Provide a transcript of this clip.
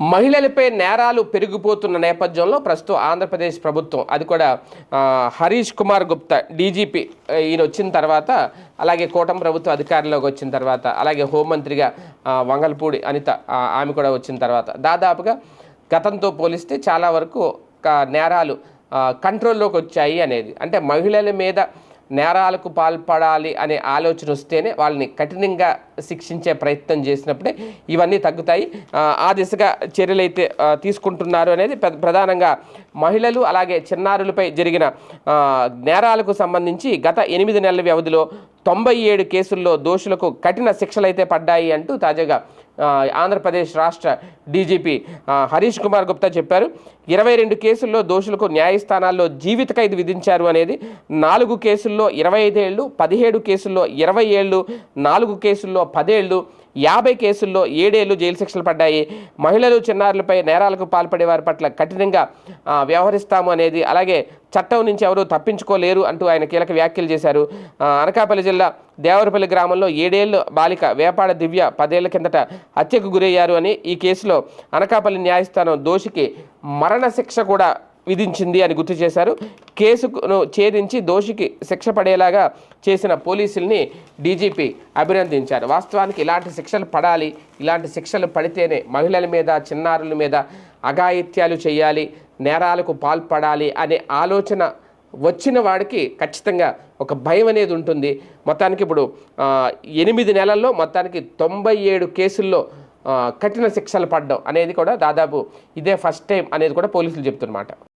మహిళలపై నేరాలు పెరిగిపోతున్న నేపథ్యంలో ప్రస్తుతం ఆంధ్రప్రదేశ్ ప్రభుత్వం అది కూడా హరీష్ కుమార్ గుప్తా డీజీపీ ఈయన వచ్చిన తర్వాత అలాగే కూటమి ప్రభుత్వ అధికారంలోకి వచ్చిన తర్వాత అలాగే హోంమంత్రిగా వంగల్పూడి అనిత ఆమె కూడా వచ్చిన తర్వాత. దాదాపుగా గతంతో పోలిస్తే చాలా వరకు నేరాలు కంట్రోల్లోకి వచ్చాయి అనేది. అంటే మహిళల మీద నేరాలకు పాల్పడాలి అనే ఆలోచన వస్తేనే వాళ్ళని కఠినంగా శిక్షించే ప్రయత్నం చేసినప్పుడే ఇవన్నీ తగ్గుతాయి. ఆ, దిశగా చర్యలు అయితే తీసుకుంటున్నారు అనేది ప్ర- ప్రధానంగా మహిళలు అలాగే చిన్నారులపై జరిగిన నేరాలకు సంబంధించి గత ఎనిమిది నెలల వ్యవధిలో తొంభై ఏడు కేసుల్లో దోషులకు కఠిన శిక్షలైతే పడ్డాయి అంటూ తాజాగా ఆంధ్రప్రదేశ్ రాష్ట్ర డీజీపీ హరీష్ కుమార్ గుప్తా చెప్పారు. ఇరవై రెండు కేసుల్లో దోషులకు న్యాయస్థానాల్లో జీవిత ఖైదు విధించారు అనేది నాలుగు కేసుల్లో ఇరవై ఐదేళ్ళు పదిహేడు కేసుల్లో ఇరవై ఏళ్ళు నాలుగు కేసుల్లో పదేళ్ళు యాభై కేసుల్లో ఏడేళ్ళు జైలు శిక్షలు పడ్డాయి. మహిళలు చిన్నారులపై నేరాలకు పాల్పడే వారి పట్ల కఠినంగా వ్యవహరిస్తాము అనేది అలాగే చట్టం నుంచి ఎవరూ తప్పించుకోలేరు అంటూ ఆయన కీలక వ్యాఖ్యలు చేశారు. అనకాపల్లి జిల్లా దేవరపల్లి గ్రామంలో ఏడేళ్ళు బాలిక వేపాడ దివ్య పదేళ్ళ కిందట హత్యకు గురయ్యారు అని ఈ కేసులో అనకాపల్లి న్యాయస్థానం దోషికి మరణ శిక్ష కూడా విధించింది అని గుర్తు చేశారు. కేసును ఛేదించి దోషికి శిక్ష పడేలాగా చేసిన పోలీసుల్ని డీజీపీ అభినందించారు. వాస్తవానికి ఇలాంటి శిక్షలు పడాలి. ఇలాంటి శిక్షలు పడితేనే మహిళల మీద చిన్నారుల మీద అఘాయిత్యాలు చేయాలి నేరాలకు పాల్పడాలి అనే ఆలోచన వచ్చిన వాడికి ఖచ్చితంగా ఒక భయం అనేది ఉంటుంది. మొత్తానికి ఇప్పుడు ఎనిమిది నెలల్లో మొత్తానికి తొంభై ఏడు కేసుల్లో కఠిన శిక్షలు పడడం అనేది కూడా దాదాపు ఇదే ఫస్ట్ టైం అనేది కూడా పోలీసులు చెప్తున్నమాట.